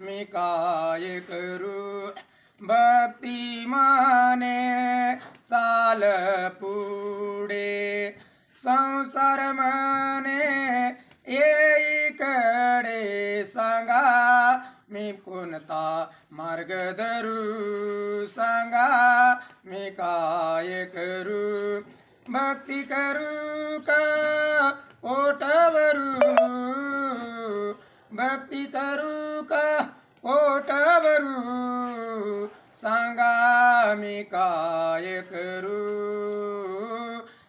मी काय करू? भक्ती माने चाल पुढे. संसार मने येईकडे सांगा मी कोणता मार्ग धरू? सांगा मी काय करू? भक्ती करू का? ओटवरू भरू भक्ती करू का पोट भरू सांगा मी काय करू?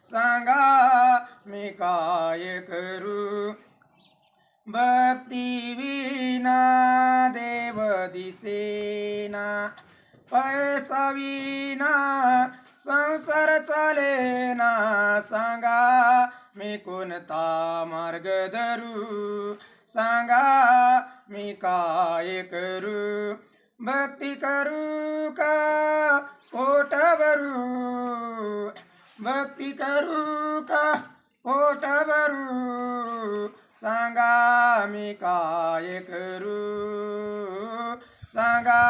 सांगा मी काय करू? भक्ती विना देव दिसेना पैसा विना संसार चालेना. सांगा मी कोणता मार्ग धरू? सांगा मी काय करू? भक्ती करू का? पोट भरू भक्ती करू का? पोट भरू सांगा मी काय करू? सांगा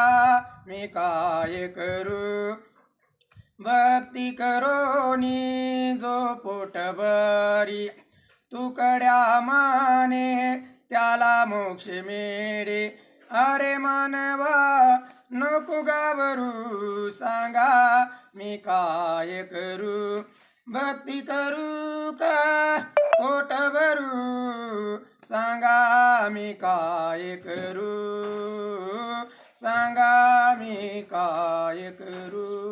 मी काय करू? भक्ती करोनी जो पोटंभरी तुकड्या माने त्याला मोक्ष मिळे। अरे मानवा नको गावरू सांगा मी काय करू? भक्ती करू का? पोट भरू? सांगा मी काय करू? सांगा मी काय करू?